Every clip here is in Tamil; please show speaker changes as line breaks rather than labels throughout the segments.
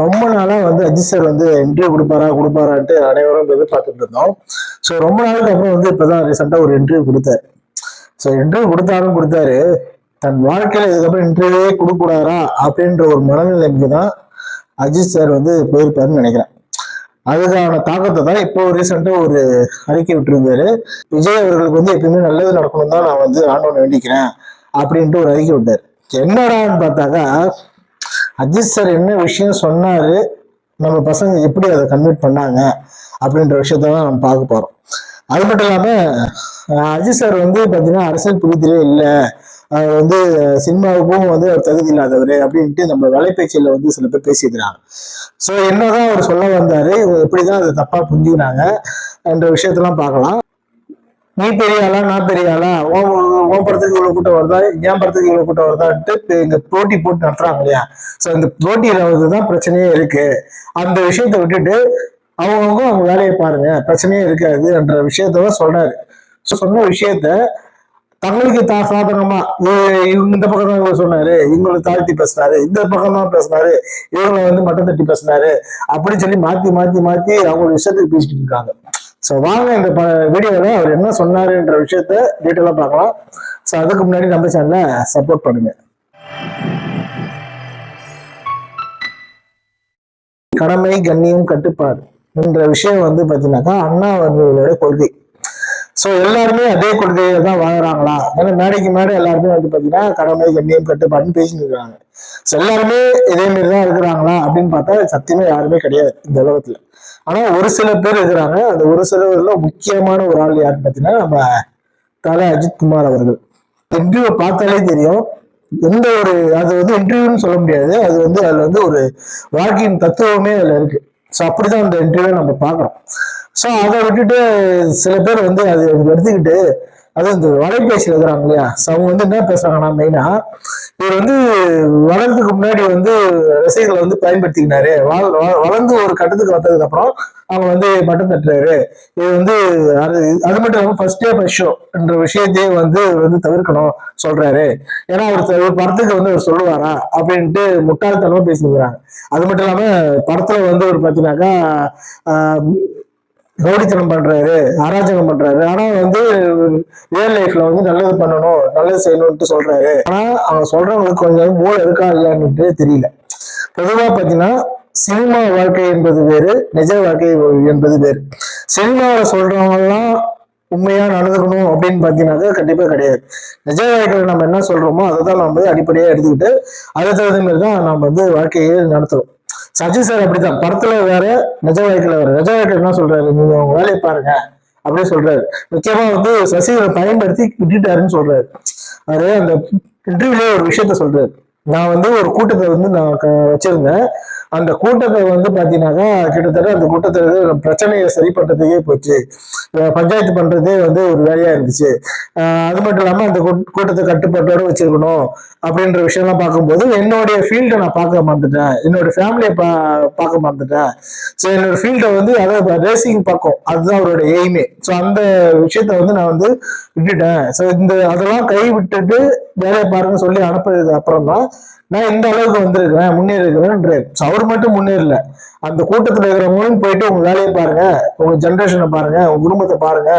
ரொம்ப நாளா வந்து அஜித் சார் வந்து இன்டர்வியூ கொடுப்பாரா கொடுப்பாரான்ட்டு அனைவரும் எதிர்பார்த்துட்டு இருந்தோம். ஸோ ரொம்ப நாளுக்கு அப்புறம் வந்து இப்பதான் ரீசெண்டா ஒரு இன்டர்வியூ கொடுத்தாரு. ஸோ இன்டர்வியூ கொடுத்தாலும் கொடுத்தாரு. தன் வாழ்க்கையில இதுக்கப்புறம் இன்டர்வியூவே கொடுக்கூடாரா அப்படின்ற ஒரு மனநிலைமைக்கு தான் அஜித் சார் வந்து போயிருப்பாருன்னு நினைக்கிறேன். அதுக்கான தாக்கத்தை தான் இப்போ ரீசெண்டா ஒரு அறிக்கை விட்டுருந்தாரு. விஜய் அவர்களுக்கு வந்து எப்பயுமே நல்லது நடக்கணும் தான் நான் வந்து ஆண்டவனை வேண்டிக்கிறேன் அப்படின்ட்டு ஒரு அறிக்கை விட்டார். என்னடான்னு பார்த்தாக்கா அஜித் சார் என்ன விஷயம் சொன்னாரு? நம்ம பசங்க எப்படி அதை கன்வெர்ட் பண்ணாங்க? அப்படின்ற விஷயத்த தான் நம்ம பார்க்க போறோம். அது மட்டும் இல்லாம அஜித் சார் வந்து பாத்தீங்கன்னா அரசியல் புரிதலே இல்லை. அவர் வந்து சினிமாவுக்கும் வந்து அவர் தகுதி இல்லாதவர் அப்படின்ட்டு நம்ம வலைபேச்சியில் வந்து சில பேர் பேசிக்கிறாங்க. ஸோ என்னதான் அவர் சொல்ல வந்தாரு இவங்க எப்படிதான் அதை தப்பா புரிஞ்சுக்கிறாங்க என்ற விஷயத்தெல்லாம் பார்க்கலாம். நீ பெரிய ஆளா நான் பெரிய ஆளா உன் படத்துக்கு இவ்வளவு கூட்டம் வருதா? என் படத்துக்கு இவ்வளவு கூட்டம் வருதான்ட்டு இங்க போட்டி போட்டு நடத்துறாங்க இல்லையா? ஸோ இந்த போட்டியில வந்துதான் பிரச்சனையே இருக்கு. அந்த விஷயத்தை விட்டுட்டு அவங்கவுங்க அவங்க வேலையை பாருங்க. பிரச்சனையே இருக்காது என்ற விஷயத்த சொல்றாரு. ஸோ சொன்ன விஷயத்த தங்களுக்கு தா சாதகமா இவங்க இந்த பக்கம் தான் இவங்க சொன்னாரு. இவங்களை தாழ்த்தி பேசினாரு. இந்த பக்கம் தான் பேசினாரு. இவங்களை வந்து மட்டம் தட்டி பேசினாரு. அப்படின்னு சொல்லி மாத்தி மாத்தி மாத்தி அவங்க விஷயத்துக்கு பேசிட்டு இருக்காங்க. ஸோ வாங்க இந்த வீடியோவில் அவர் என்ன சொன்னாருன்ற விஷயத்த டீட்டெயிலாக பார்க்கலாம். ஸோ அதுக்கு முன்னாடி நம்ம சேனலை சப்போர்ட் பண்ணுங்க. கடமை கண்ணியம் கட்டுப்பாடு. என்ற விஷயம் வந்து பார்த்தீங்கன்னாக்கா அண்ணா அவர்களோட கொள்கை. ஸோ எல்லாருமே அதே கொள்கையை தான் வாங்குறாங்களா? ஏன்னா மேடைக்கு மேடை எல்லாருமே வந்து பார்த்தீங்கன்னா கடமை கண்ணியம் கட்டுப்பாடுன்னு பேசிட்டு இருக்காங்க. ஸோ எல்லாருமே இதே மாதிரி தான் இருக்கிறாங்களா அப்படின்னு பார்த்தா சத்தியமே யாருமே கிடையாது இந்த உலகத்தில். ஆனா ஒரு சில பேர் இருக்கிறாங்க. அந்த ஒரு சிலர்ல முக்கியமான ஒரு ஆள் யாருன்னு பார்த்தீங்கன்னா நம்ம தலை அஜித் குமார் அவர்கள். இன்டர்வியூ பார்த்தாலே தெரியும். எந்த ஒரு அது வந்து இன்டர்வியூன்னு சொல்ல முடியாது. அது வந்து அதுல வந்து ஒரு வாழ்க்கையின் தத்துவமே அதுல இருக்கு. ஸோ அப்படிதான் அந்த இன்டர்வியூ நம்ம பார்க்குறோம். ஸோ அதை விட்டுட்டு சில பேர் வந்து அது எடுத்துக்கிட்டு அது இந்த வலைபேசியில் இருக்கிறாங்க இல்லையா? ஸோ அவங்க வந்து என்ன பேசுறாங்கன்னா மெயினா இவர் வந்து வளர்றதுக்கு முன்னாடி வந்து விஷயங்களை வந்து பயன்படுத்திக்கினாரு. வளர்ந்து ஒரு கட்டத்துக்கு வந்ததுக்கு அப்புறம் அவங்க வந்து பட்டம் தட்டுறாரு. இது வந்து அது அது மட்டும் இல்லாமல் ஃபர்ஸ்ட் டே ஃபர்ஸ்ட் ஷோ என்ற விஷயத்தையே வந்து வந்து தவிர்க்கணும் சொல்றாரு. ஏன்னா அவர் ஒரு படத்துக்கு வந்து அவர் சொல்லுவாரா அப்படின்ட்டு முட்டாள்தனமா பேசிக்கிறாங்க அது மட்டும் இல்லாம படத்துல வந்து ஒரு பாத்தீங்கன்னாக்கா ஆஹ், ரவுடித்தனம் பண்றாரு அராஜகம் பண்றாரு. ஆனா வந்து ரியல் லைஃப்ல வந்து நல்லது பண்ணணும் நல்லது செய்யணும்ட்டு சொல்றாரு. ஆனா அவங்க சொல்றவங்களுக்கு கொஞ்சம் மூளை இருக்கா இல்லைன்னுட்டு தெரியல. பொதுவாக பாத்தீங்கன்னா சினிமா வாழ்க்கை என்பது வேறு நிஜ வாழ்க்கை என்பது வேறு. சினிமாவில் சொல்றவங்க எல்லாம் உண்மையா நடந்துக்கணும் அப்படின்னு பாத்தீங்கன்னாக்கா கண்டிப்பா கிடையாது. நிஜ வாழ்க்கையில நம்ம என்ன சொல்றோமோ அதை தான் நம்ம வந்து அடிப்படையா எடுத்துக்கிட்டு அதை தகுந்த மாதிரி தான் நம்ம வந்து வாழ்க்கையை நடத்துறோம். சஜி சார் அப்படிதான் படத்துல வேற நிஜ வாழ்க்கையில வேற. நிஜ வாழ்க்கை என்ன சொல்றாரு? நீங்க உங்க வேலையை பாருங்க அப்படின்னு சொல்றாரு. முக்கியமா வந்து சசிகளை பயன்படுத்தி விட்டுட்டாருன்னு சொல்றாரு. அவரு அந்த இன்டர்வியூல ஒரு விஷயத்த சொல்றாரு. நான் வந்து ஒரு கூட்டத்தை வந்து நான் வச்சிருந்தேன். அந்த கூட்டத்தை வந்து பாத்தீங்கன்னாக்கா கிட்டத்தட்ட அந்த கூட்டத்தை வந்து பிரச்சனையை சரி பண்ணுறதுக்கே போச்சு. பஞ்சாயத்து பண்றதே வந்து ஒரு வேலையா இருந்துச்சு. அது மட்டும் இல்லாம அந்த கூட்டத்தை கட்டுப்பாட்டோட வச்சிருக்கணும். அப்படின்ற விஷயம்லாம் பார்க்கும்போது என்னுடைய ஃபீல்டை நான் பார்க்க மறந்துட்டேன். என்னோட ஃபேமிலியை பா பார்க்க மறந்துட்டேன். ஸோ என்னோட ஃபீல்டை வந்து அதாவது ரேசிங் பக்கம் அதுதான் அவரோட எய்மே ஸோ அந்த விஷயத்த வந்து நான் வந்து விட்டுட்டேன். ஸோ இந்த அதெல்லாம் கை விட்டுட்டு வேலையை பாருங்க சொல்லி அனுப்புறதுக்கு அப்புறம் தான் நான் இந்த அளவுக்கு வந்திருக்கிறேன் முன்னேறி ஸோ அவர் மட்டும் முன்னேறல. அந்த கூட்டத்தில் இருக்கிறவங்களும் போயிட்டு உங்க வேலையை பாருங்க. உங்க ஜென்ரேஷனை பாருங்க. உங்க குடும்பத்தை பாருங்க.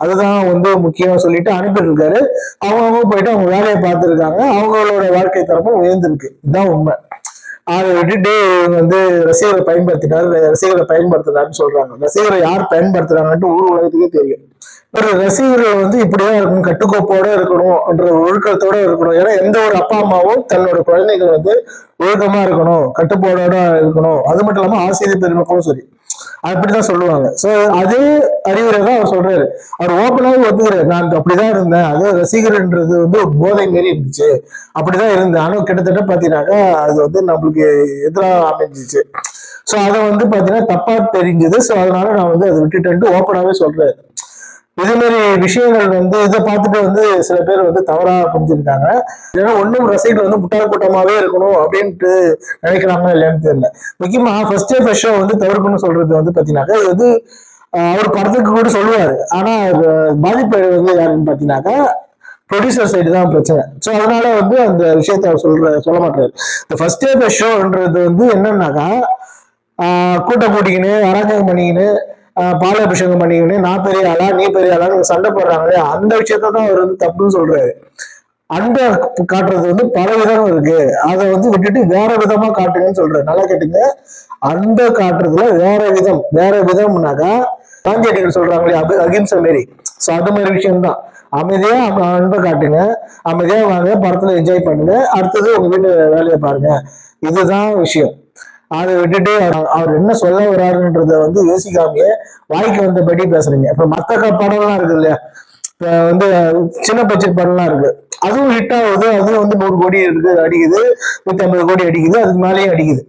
அதுதான் வந்து முக்கியம் சொல்லிட்டு அனுப்பிட்டு இருக்காரு அவங்கவுங்க போயிட்டு அவங்க வேலையை பார்த்துருக்காங்க. அவங்களோட வாழ்க்கை தரமும் உயர்ந்திருக்கு. இதுதான் உண்மை. அதை விட்டுட்டு இவங்க வந்து ரசிகரை பயன்படுத்தினார் ரசிகரை பயன்படுத்துறாருன்னு சொல்றாங்க. ரசிகரை யார் பயன்படுத்துறாங்கன்ட்டு ஊர் உலகத்துக்கே தெரியும். ஒரு ரசிகர்கள் வந்து இப்படியே இருக்கணும் கட்டுக்கோப்போட இருக்கணும் என்ற ஒழுக்கத்தோட இருக்கணும். ஏன்னா எந்த ஒரு அப்பா அம்மாவும் தன்னோட குழந்தைகள் வந்து ஒழுக்கமா இருக்கணும் கட்டுப்பாடோட இருக்கணும். அது மட்டும் இல்லாம ஆசிரியர் பெருமக்களும் சரி. அப்படிதான் சொல்லுவாங்க. சோ அதே அறிவுரை தான் அவர் சொல்றாரு. அவர் ஓப்பனாவே ஒத்துக்கிறாரு. நான் அப்படிதான் இருந்தேன். அது ரசிகர்ன்றது வந்து ஒரு போதை மாரி இருந்துச்சு. அப்படிதான் இருந்தேன். ஆனா கிட்டத்தட்ட பாத்தீங்கன்னாக்கா அது வந்து நம்மளுக்கு எதிராக அமைஞ்சிச்சு. சோ அதை வந்து பாத்தீங்கன்னா தப்பா தெரிஞ்சது. சோ அதனால நான் வந்து அதை விட்டுட்டேன்ட்டு ஓப்பனாவே சொல்றாரு. இது மாதிரி விஷயங்கள் வந்து இதை பார்த்துட்டு வந்து சில பேர் வந்து தவறாக புரிஞ்சிருக்காங்க. ஏன்னா ஒன்றும் ரசிகர்கள் வந்து முட்டாள் கூட்டமாகவே இருக்கணும் அப்படின்ட்டு நினைக்கிறாங்க இல்லையான்னு தெரியல. முக்கியமாக ஃபர்ஸ்ட் டே ஃபர்ஸ்ட் ஷோ வந்து தவிர்க்கணும்னு சொல்றது வந்து பார்த்தீங்கன்னாக்கா இது வந்து அவர் படத்துக்கு கூட சொல்லுவார். ஆனால் பாதிப்பு வந்து யாருன்னு பார்த்தீங்கன்னாக்கா ப்ரொடியூசர் சைடு தான் பிரச்சனை. ஸோ அதனால வந்து அந்த விஷயத்த அவர் சொல்ற சொல்ல மாட்டாரு இந்த ஃபர்ஸ்ட் டே ஷோன்றது வந்து என்னன்னாக்கா கூட்டம் கூட்டிக்கின்னு அராஜகம் பண்ணிக்கின்னு ஆஹ் பாலாபிஷேகம் பண்ணிக்கின்னு நான் பெரிய ஆளா நீ பெரிய ஆளான்னு சண்டை போடுறாங்களே அந்த விஷயத்த தான் அவர் வந்து தப்புன்னு சொல்றாரு. அன்பை காட்டுறது வந்து பல விதம் இருக்கு. அதை வந்து விட்டுட்டு வேற விதமா காட்டுங்கன்னு சொல்றாரு. நல்லா கேட்டுங்க. அன்பை காட்டுறதுல வேற விதம் வேற விதம்னாக்கா காந்தியடிகள் சொல்றாங்களே அது அகிம்சை மாரி. ஸோ அது மாதிரி விஷயம்தான். அமைதியா அன்பை காட்டுங்க. அமைதியா வாங்க படத்துல என்ஜாய் பண்ணுங்க. அடுத்தது உங்க வீட்டு வேலையை பாருங்க. இதுதான் விஷயம். அதை விட்டுட்டு அவர் என்ன சொல்ல வர்றாருன்றத வந்து யோசிக்காமயே வாய்க்கு வந்தபடி பேசுறீங்க. இப்ப மத்த க- படம்லாம் இருக்கு இல்லையா? இப்ப வந்து சின்ன பட்ஜெட் படம்லாம் இருக்கு. அதுவும் ஹிட் ஆகுது. அதுவும் வந்து நூறு கோடி இருக்கு அடிக்குது. நூத்தி ஐம்பது கோடி அடிக்குது. அதுக்கு மேலேயே அடிக்குது.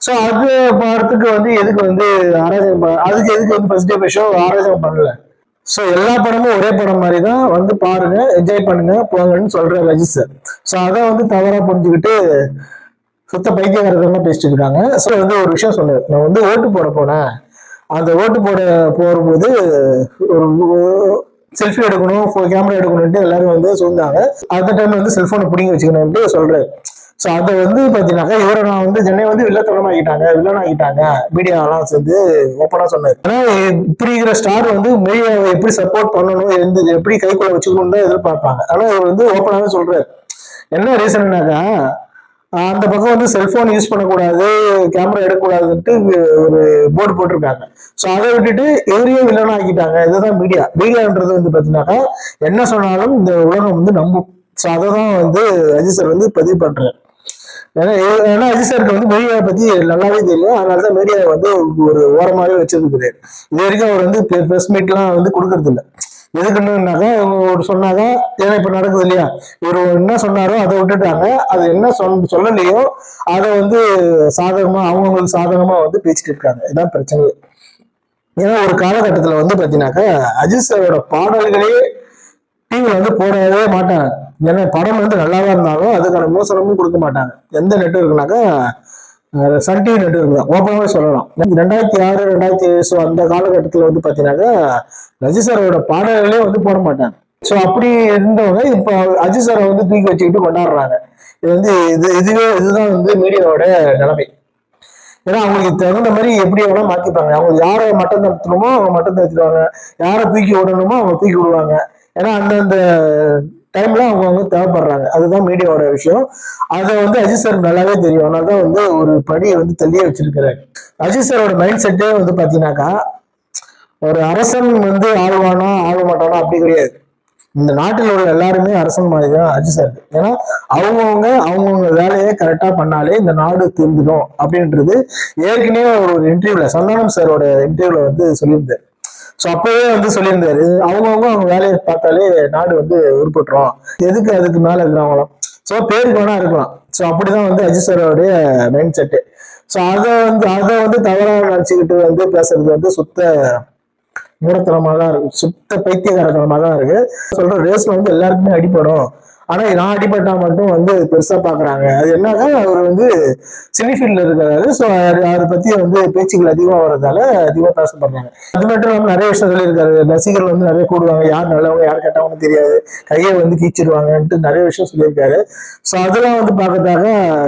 ஸோ அது படத்துக்கு வந்து எதுக்கு வந்து ஆராய்ச்சி அதுக்கு எதுக்கு வந்து ஃபர்ஸ்ட் டே ஷோ ஆராய்ச்சி பண்ணல? ஸோ எல்லா படமும் ஒரே படம் மாதிரி தான் வந்து பாருங்க என்ஜாய் பண்ணுங்க போங்கன்னு சொல்ற ரஜிஸ்டர் ஸோ அதை வந்து தவறா புரிஞ்சுக்கிட்டு சுத்த பைத்தியக்காரர்கள்லாம் பேசிட்டு இருக்காங்க. ஸோ வந்து ஒரு விஷயம் சொன்னேன். நான் வந்து ஓட்டு போட போனேன். அந்த ஓட்டு போட போகும்போது ஒரு செல்ஃபி எடுக்கணும் கேமரா எடுக்கணும்ட்டு எல்லாரும் வந்து சொல்லிட்டாங்க அந்த டைம்ல வந்து செல்போனை பிடிங்கி வச்சுக்கணும்ட்டு சொல்றேன். ஸோ அதை வந்து பார்த்தீங்கன்னாக்கா இவரை நான் வந்து சென்னை வந்து வில்லத்தனமாக ஆகிட்டாங்க வில்லன் ஆகிட்டாங்க மீடியாலாம் சேர்ந்து ஓப்பனாக சொன்னார். ஆனால் இப்படி இருக்கிற ஸ்டார் வந்து மீடியாவை எப்படி சப்போர்ட் பண்ணணும் எந்த எப்படி கைக்குள்ள வச்சுக்கணும் தான் எதிர்பார்ப்பாங்க. ஆனால் இவர் வந்து ஓப்பனாகவே சொல்றாரு. என்ன ரீசன்னாக்கா அந்த பக்கம் வந்து செல்போன் யூஸ் பண்ணக்கூடாது கேமரா எடுக்கக்கூடாதுன்ட்டு ஒரு போர்டு போட்டிருக்காங்க. ஸோ அதை விட்டுட்டு எதிரியே வில்லனா ஆக்கிட்டாங்க. இதுதான் மீடியா மீடியான்றது வந்து பார்த்தீங்கன்னாக்கா என்ன சொன்னாலும் இந்த உலகம் வந்து நம்பும். ஸோ அதை தான் வந்து அஜித் சார் வந்து பதிவு பண்ணுறேன் ஏன்னா ஏன்னா அஜித் சாருக்கு வந்து மீடியாவை பத்தி நல்லாவே தெரியும். அதனால தான் மீடியாவை வந்து ஒரு ஓரமாவே வச்சிருக்கிறாரு. இது வரைக்கும் அவர் வந்து ப்ரெஸ் மீட்லாம் வந்து கொடுக்கறதில்ல. எதுக்குன்னாக்கா இவங்க ஒரு சொன்னாங்க ஏன்னா இப்ப நடக்குது இல்லையா? இவர் என்ன சொன்னாரோ அதை விட்டுட்டாங்க. அது என்ன சொல் சொல்லலையோ அதை வந்து சாதகமா அவங்கவுங்களுக்கு சாதகமா வந்து பேசிட்டு இருக்காங்க. இதான் பிரச்சனை. ஏன்னா ஒரு காலகட்டத்துல வந்து பாத்தீங்கன்னாக்கா அஜித் சாரோட பாடல்களே டிவியில் வந்து போடவே மாட்டாங்க. ஏன்னா படம் வந்து நல்லாவா இருந்தாலும் அதுக்கான மோசனமும் கொடுக்க மாட்டாங்க. எந்த நெட்ஒர்க்னாக்கா சன் டிவி நெட்ஒர்க் தான். ஓப்பனாகவே சொல்லலாம். ரெண்டாயிரத்தி ஆறு ரெண்டாயிரத்தி ஏழு ஸோ அந்த காலகட்டத்தில் வந்து பார்த்தீங்கன்னாக்கா ரஜி சாரோட பாடல்களே வந்து போட மாட்டாங்க. ஸோ அப்படி இருந்தவங்க இப்போ அஜித் சாரை வந்து தூக்கி வச்சுக்கிட்டு கொண்டாடுறாங்க. இது வந்து இது இதுவே இதுதான் வந்து மீடியாவோட நிலைமை. ஏன்னா அவங்களுக்கு தகுந்த மாதிரி எப்படி வேணா மாத்திப்பாங்க. அவங்க யாரை மட்டம் தடுத்தணுமோ அவங்க மட்டம் தடுத்துடுவாங்க யாரை தூக்கி விடணுமோ அவங்க தூக்கி விடுவாங்க. ஏன்னா அந்தந்த டைம்ல அவங்க வந்து தேவைப்படுறாங்க. அதுதான் மீடியாவோட விஷயம். அதை வந்து அஜித் சார் நல்லாவே தெரியும். அதனால தான் வந்து ஒரு படியை வந்து தள்ளியே வச்சிருக்கிறாரு. அஜித் சாரோட மைண்ட் செட்டே வந்து பாத்தீங்கன்னாக்கா ஒரு அரசன் வந்து ஆழ்வானா ஆக மாட்டானா அப்படி கிடையாது. இந்த நாட்டில் உள்ள எல்லாருமே அரசன் மாதிரி தான் அஜித் சார் ஏன்னா அவங்கவுங்க அவங்கவுங்க வேலையை கரெக்டா பண்ணாலே இந்த நாடு திருந்துடும் அப்படின்றது ஏற்கனவே ஒரு இன்டர்வியூல சந்தானம் சாரோட இன்டர்வியூல வந்து சொல்லியிருந்தார். ஸோ அப்பவே வந்து சொல்லியிருந்தாரு. அவங்கவுங்க அவங்க வேலையை பார்த்தாலே நாடு வந்து உருப்பட்டுரும். எதுக்கு அதுக்கு மேல இருக்கிறவங்களும் ஸோ பேருக்கு வேணா இருக்கலாம். ஸோ அப்படிதான் வந்து அஜித் சாரோடைய மைண்ட் செட்டு ஸோ அதை வந்து அதை வந்து தவறாக நினச்சிக்கிட்டு வந்து பேசுறது வந்து சுத்த மூடத்தனமாக தான் இருக்கு. சுத்த பைத்தியகாரத்தனமாக தான் இருக்கு. சொல்ற ரேஸ்ல வந்து எல்லாருக்குமே அடிபடும். ஆனா நான் அடிபட்டா மட்டும் வந்து பெருசா பாக்குறாங்க. அது என்னன்னா அவர் வந்து சினிஃபீல்ட்ல இருக்கிறாரு ஸோ அதை பத்தி வந்து பேச்சுக்கள் அதிகமா வர்றதால அதிகமா பேசப்படுறாங்க அது மட்டும் இல்லாம நிறைய விஷயம் சொல்லியிருக்காரு ரசிகர்கள் வந்து நிறைய கூடுவாங்க. யார் நல்லவங்க யார் கெட்டவங்க தெரியாது. கையை வந்து கீச்சிடுவாங்கன்ட்டு நிறைய விஷயம் சொல்லியிருக்காரு. ஸோ அதெல்லாம் வந்து பார்க்கறதாக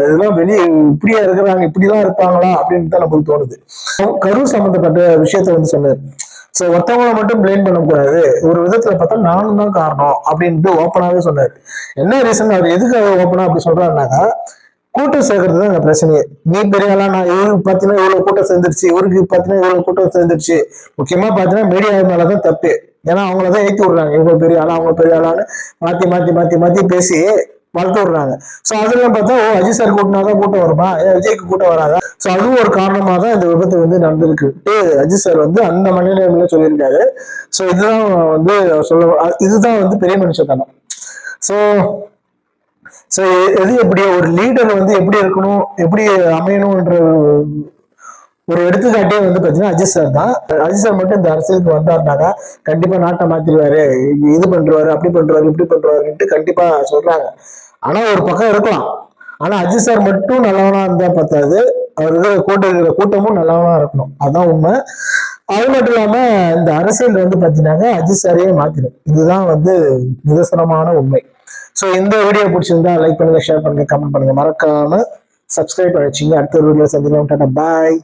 இதெல்லாம் வெளியே இப்படியா இருக்கிறாங்க இப்படிலாம் இருப்பாங்களா அப்படின்னு தான் நம்மளுக்கு தோணுது. கரூர் சம்பந்தப்பட்ட விஷயத்த வந்து சொன்னார். ஸோ ஒருத்தவங்களை மட்டும் பிளேம் பண்ணக்கூடாது. ஒரு விதத்துல பார்த்தா நானும் தான் காரணம் அப்படின்ட்டு ஓப்பனாகவே சொன்னார். என்ன ரீசன் அவர் எதுக்காக ஓப்பனா அப்படி சொல்றாருனாக்கா கூட்டம் சேர்க்கறது தான் இந்த பிரச்சனையே. நீ பெரிய நான் இவருக்கு பார்த்தீங்கன்னா இவ்வளோ கூட்டம் சேர்ந்துருச்சு இவருக்கு பார்த்தீங்கன்னா இவ்வளோ கூட்டம் சேர்ந்துருச்சு. முக்கியமாக பார்த்தீங்கன்னா மீடியா மேலதான் தப்பு. ஏன்னா அவங்கள தான் ஏற்றி விடுறாங்க. இவங்க பெரிய ஆளா அவங்க பெரிய ஆளான்னு மாற்றி மாற்றி மாற்றி மாற்றி பேசி வளர்த்து விடுறாங்க. ஸோ அதெல்லாம் பார்த்தா ஓ அஜித் சார் கூட்டினா தான் கூட்டம் வருமா? ஏன் விஜய்க்கு கூட்டம் வராதா? ஸோ அதுவும் ஒரு காரணமாக தான் இந்த விபத்து வந்து நடந்திருக்கு. அஜித் சார் வந்து அந்த மனிதனில் சொல்லியிருக்காரு. ஸோ இதுதான் வந்து சொல்ல இதுதான் வந்து பெரிய மனுஷத்தனம். ஸோ ஸோ எது எப்படி ஒரு லீடர் வந்து எப்படி இருக்கணும் எப்படி அமையணும்ன்ற ஒரு எடுத்துக்காட்டே வந்து பார்த்தீங்கன்னா அஜித் சார் தான். அஜித் சார் மட்டும் இந்த அரசியலுக்கு வந்தாருனாக்கா கண்டிப்பா நாட்டை மாற்றிடுவாரு இது பண்றாரு அப்படி பண்றாரு இப்படி பண்றாருன்ட்டு கண்டிப்பா சொல்றாங்க. ஆனா ஒரு பக்கம் இருக்கலாம். ஆனா அஜித் சார் மட்டும் நல்லவனா இருந்தா பத்தாது. அவர் இருக்கிற கூட்டம் இருக்கிற கூட்டமும் நல்லவனா இருக்கணும். அதான் உண்மை. அது மட்டும் இல்லாம இந்த அரசியல் வந்து பாத்தீங்கன்னா அஜித் சாரையே மாற்றிடும் இதுதான் வந்து நிதர்சனமான உண்மை. ஸோ இந்த வீடியோ பிடிச்சிருந்தா லைக் பண்ணுங்க ஷேர் பண்ணுங்க கமெண்ட் பண்ணுங்க. மறக்காம சப்ஸ்கிரைப் பண்ணி வச்சுங்க. அடுத்த ஒரு வீடியோ சந்திக்கலாம். டாட்டா பாய்